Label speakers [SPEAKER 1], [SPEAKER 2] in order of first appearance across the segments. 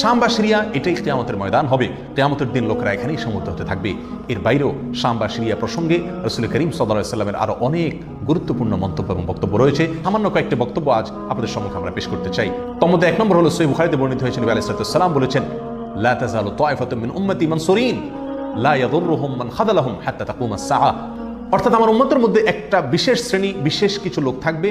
[SPEAKER 1] শাম সিরিয়া এটাই কেয়ামতের ময়দান হবে। কেয়ামতের দিন লোকেরা এখানেই সমুদ্র হতে থাকবে। এর বাইরেও শাম সিরিয়া প্রসঙ্গে রসুল করিম সাল্লাহ সাল্লামের আরও অনেক গুরুত্বপূর্ণ মন্তব্য এবং বক্তব্য রয়েছে। সামান্য কয়েকটি বক্তব্য আজ আপনাদের সম্মুখে আমরা পেশ করতে চাই। তমধ্যে এক নম্বর হলো সৈব বুখারিতে বর্ণিত হয়েছেন নবী আলাইসালাম বলেছেন, লা তাজালু উম্মতি মানসুরিন, লা ইয়াদুররুহুম মান খাদালাহুম হাত্তা তাকুমা সাআ অর্থাৎ আমার উম্মতের মধ্যে একটা বিশেষ শ্রেণি, বিশেষ কিছু লোক থাকবে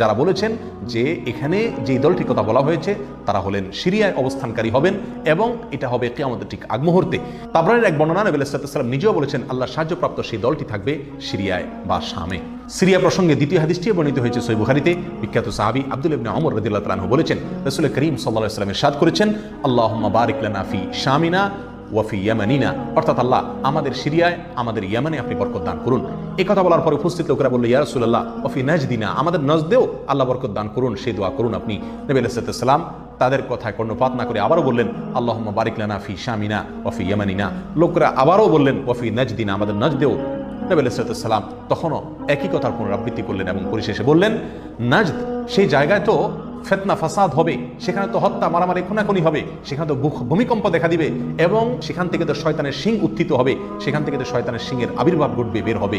[SPEAKER 1] যারা বলেছেন যে এখানে যে দলটির কথা বলা হয়েছে, তারা হলেন সিরিয়ায় অবস্থানকারী হবেন এবং এটা হবে কেয়ামতের ঠিক আগ মুহূর্তে তাবরানের এক বর্ণনা নবী আলাইসালাম নিজেও বলেছেন আল্লাহ সাহায্যপ্রাপ্ত সেই দলটি থাকবে সিরিয়ায় বা শামে। সিরিয়া প্রসঙ্গে দ্বিতীয় হাদিসটি বর্ণিত হয়েছে সৈ বুখারিতে। বিখ্যাত সাহাবি আব্দুল ইবনে অমর রদিল্লাহ তালাহু বলেছেন, রসুল করিম সাল্লাহ ইসলামের সাদ করেছেন আল্লাহ বারিক লানাফি শামিনা ওয়াফি ইয়ামানিনা। অর্থাৎ আল্লাহ আমাদের সিরিয়ায়, আমাদের ইয়ামানে আপনি বরকত দান করুন। এই কথা বলার পরে উপস্থিত লোকেরা বলল, ইয়া রসুল্লাহ ওফি নাজদিনা, আমাদের নজদেও আল্লাহ বরকত দান করুন, সেই দোয়া করুন আপনি। নবী আলাইসালাম তাদের কথায় কর্ণপাত না করে আবারও বললেন আল্লাহ বারিক লানা ফি শামিনা ওফি ইয়ামানিনা। লোকেরা আবারও বললেন ওফি নাজদিনা, আমাদের নজদেও। নবী আলাইসালাম তখনও একই কথার পুনরাবৃত্তি করলেন এবং পরিশেষে বললেন, নাজদ, সেই জায়গায় তো ফেতনা, ফাসাদ হবে, সেখানে তো হত্যা, মারামারি, খুনাখুনি হবে, সেখানে তো ভূমিকম্প দেখা দিবে এবং সেখান থেকে তো শয়তানের সিং উত্থিত হবে, সেখান থেকে তো শয়তানের সিংয়ের আবির্ভাব ঘটবে, বের হবে।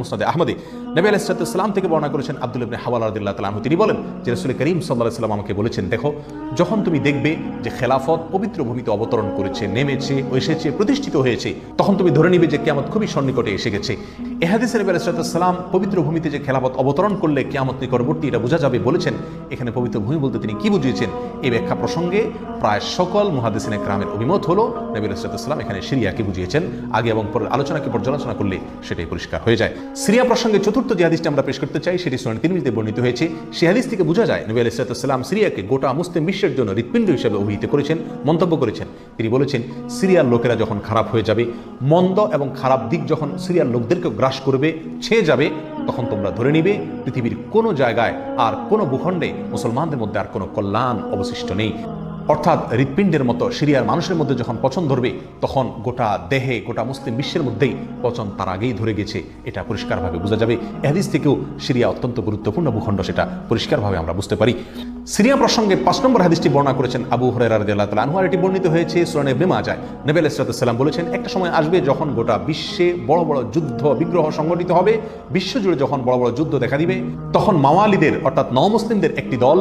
[SPEAKER 1] মুসনাদে আহমদে। নবী আলাইসালাম থেকে বর্ণনা করেছেন আব্দুল ইবনে হাওয়াল রাদিল্লাহ তালাহ তিনি বলেন যে রসুল করিম সাল্লাহ সাল্লাম আমাকে বলেছেন, দেখো, যখন তুমি দেখবে যে খেলাফত পবিত্র ভূমিতে অবতরণ করেছে, নেমেছে এসেছে, প্রতিষ্ঠিত হয়েছে, তখন তুমি ধরে নিবে যে কেয়ামত খুবই সন্নিকটে এসে গেছে। এহাদিসের নবী আলাইসালাম পবিত্র ভূমিতে যে খেলাফত অবতরণ করলে কেয়ামত নিকটবর্তী এটা বোঝা যাবে বলেছেন। এখানে পবিত্র ভূমি বলতে তিনি কি বুঝিয়েছেন? এই ব্যাখ্যা প্রসঙ্গে প্রায় সকল মুহাদিসিনে গ্রামের অভিমত হলো নবী আলাইসালাম এখানে সিরিয়াকে বুঝিয়েছেন। আগে এবং পরের আলোচনাকে পর্যালোচনা করলে সেটাই পরিষ্কার হয়ে যায়। সিরিয়া প্রসঙ্গে চতুর্থ যে হাদিসটি আমরা পেশ করতে চাই, সেটি সোনান তিরমিজিতে বর্ণিত হয়েছে। সেই হাদিস থেকে বোঝা যায়, নবী আলাইসালাম সিরিয়াকে গোটা মুসলিম বিশ্বের জন্য হৃৎপিণ্ড হিসেবে অভিহিত করেছেন, মন্তব্য করেছেন। তিনি বলেছেন, সিরিয়ার লোকেরা যখন খারাপ হয়ে যাবে, মন্দ এবং খারাপ দিক যখন সিরিয়ার লোকদেরকে গ্রাস করবে, ছেয়ে যাবে, তখন তোমরা ধরে নিবে, পৃথিবীর কোনো জায়গায় আর কোনো ভূখণ্ডে মুসলমানদের মধ্যে আর কোনো কল্যাণ অবশিষ্ট নেই। অর্থাৎ হৃৎপিণ্ডের মতো সিরিয়ার মানুষের মধ্যে যখন পচন ধরবে, তখন গোটা দেহে, গোটা মুসলিম বিশ্বের মধ্যেই পচন তার আগেই ধরে গেছে। এটা পরিষ্কারভাবে বোঝা যাবে। এহাদিস থেকেও সিরিয়া অত্যন্ত গুরুত্বপূর্ণ ভূখণ্ড, সেটা পরিষ্কারভাবে আমরা বুঝতে পারি। সিরিয়া প্রসঙ্গে পাঁচ নম্বর হাদিসটি বর্ণনা করেছেন আবু হরাইরাদিল্লাহ তালা আনহুয়ার এটি বর্ণিত হয়েছে সুরানে বেমা যায় নেবেল ইসরাতাম বলেছেন, একটা সময় আসবে যখন গোটা বিশ্বে বড় বড় যুদ্ধ, বিগ্রহ সংগঠিত হবে। বিশ্বজুড়ে যখন বড় বড় যুদ্ধ দেখা দিবে, তখন মাওয়ালিদের, অর্থাৎ নমুসলিমদের একটি দল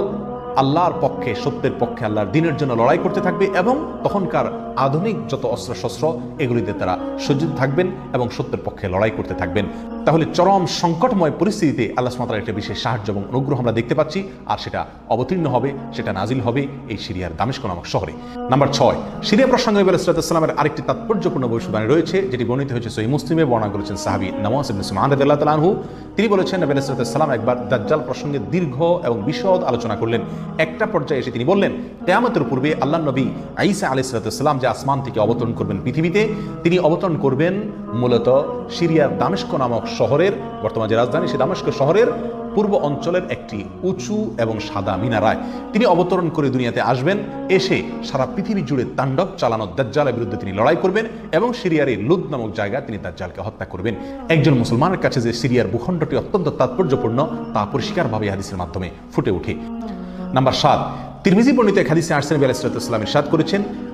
[SPEAKER 1] আল্লাহর পক্ষে, সত্যের পক্ষে আল্লাহর দিনের জন্য লড়াই করতে থাকবে এবং তখনকার আধুনিক যত অস্ত্রশস্ত্র, এগুলিতে তারা সজ্জিত থাকবেন এবং সত্যের পক্ষে লড়াই করতে থাকবেন। তাহলে চরম সংকটময় পরিস্থিতিতে আল্লাহ সুমাতার একটা বিশেষ সাহায্য এবং অনুগ্রহ আমরা দেখতে পাচ্ছি, আর সেটা অবতীর্ণ হবে, সেটা নাজিল হবে এই সিরিয়ার দামেস্ক নামক শহরে। নাম্বার ছয়, সিরিয়া প্রসঙ্গে নবী আলাইসালামের আরেকটি তাৎপর্যপূর্ণ ভবিষ্যবাণী রয়েছে, যেটি বর্ণিত হয়েছে সহি মুসলিমে, বর্ণনা করেছেন সাহাবি নওয়াজ ইবনে সুমান তিনি বলেছেন, নবী আলাইসালাম একবার দাজ্জাল প্রসঙ্গে দীর্ঘ এবং বিশদ আলোচনা করলেন। একটা পর্যায়ে এসে তিনি বললেন, কেয়ামতের পূর্বে আল্লাহ নবী আইসা আলাইসালাম যে আসমান থেকে অবতরণ করবেন পৃথিবীতে, তিনি অবতরণ করবেন মূলত সিরিয়ার দামেস্ক নামক শহরের, বর্তমান যে রাজধানী সে দামেস্ক শহরের পূর্ব অঞ্চলের একটি উঁচু এবং সাদা মিনারায়। তিনি অবতরণ করে দুনিয়াতে আসবেন, এসে সারা পৃথিবী জুড়ে তাণ্ডব চালানো দাজ্জালের বিরুদ্ধে তিনি লড়াই করবেন এবং সিরিয়ার এই লুদ নামক জায়গায় তিনি দাজ্জালকে হত্যা করবেন। একজন মুসলমানের কাছে যে সিরিয়ার ভূখণ্ডটি অত্যন্ত তাৎপর্যপূর্ণ, তা পরিষ্কারভাবে হাদিসের মাধ্যমে ফুটে ওঠে। নাম্বার সাত, তিরমিজি বর্ণিত এক হাদিসে আরসেন আলাইসালাম ইরশাদ করেছেন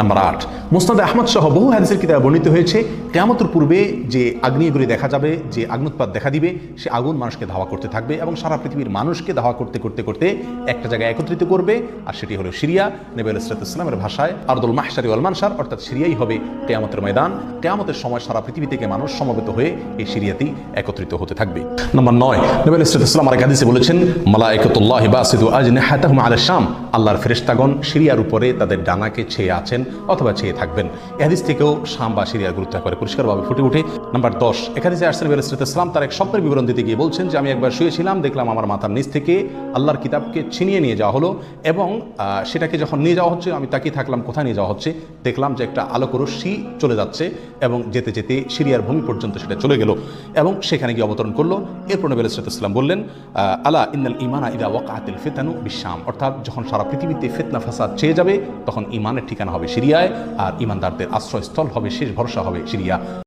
[SPEAKER 1] নাম্বার আট। মুস্তাদ আহমদ সহ বহু হাদিসের কিতাবে বর্ণিত হয়েছে, কেয়ামতের পূর্বে যে আগ্নেয়গুলি দেখা যাবে, যে আগ্নুৎপাত দেখা দিবে, সে আগুন মানুষকে ধাওয়া করতে থাকবে এবং সারা পৃথিবীর মানুষকে ধাওয়া করতে করতে করতে একটা জায়গায় একত্রিত করবে, আর সেটি হলো সিরিয়া। নেবে ইসলামের ভাষায় আরদুল মাহসারি ওয়ালমানসার অর্থাৎ সিরিয়াই হবে কেয়ামতের ময়দান। কেয়ামতের সময় সারা পৃথিবী থেকে মানুষ সমবেত হয়ে এই সিরিয়াতেই একত্রিত হতে থাকবে। নম্বর নয়, নবী ইসলাম আর হাদিসে বলেছেন মালাইকাতুল্লাহ বাসিদু আজ নেহাতাহুম আল আল্লাহর ফেরেশতাগণ সিরিয়ার উপরে তাদের ডানাকে ছেয়ে আছেন অথবা ছেয়ে থাকবেন। এ হাদিস থেকেও শাম বা সিরিয়ার গুরুত্ব করে পরিষ্কারভাবে ফুটে ওঠে। নাম্বার দশ এখানে যে আর্সেল ইসলাম তার এক স্বপ্নের বিবরণ দিতে গিয়ে বলছেন যে, আমি একবার শুয়েছিলাম, দেখলাম আমার মাথার নিচ থেকে আল্লাহর কিতাবকে ছিনিয়ে নিয়ে যাওয়া হলো এবং সেটাকে যখন নিয়ে যাওয়া হচ্ছে, আমি তাকিয়ে থাকলাম, কোথায় নিয়ে যাওয়া হচ্ছে, দেখলাম যে একটা আলোক রশ্মি চলে যাচ্ছে এবং যেতে যেতে সিরিয়ার ভূমি পর্যন্ত সেটা চলে গেল এবং সেখানে গিয়ে অবতরণ করল। এরপর নবী ইসলাম বললেন আলা ইন্নাল ইমানা ইদা ওয়াকাতিল ফিতানু বিশ্বাম অর্থাৎ যখন সারা পৃথিবীতে ফিতনা, ফাসাদ চেয়ে যাবে, তখন ইমানের ঠিকানা হবে সিরিয়ায় আর ইমানদারদের আশ্রয়স্থল হবে শেষ ভরসা হবে সিরিয়া।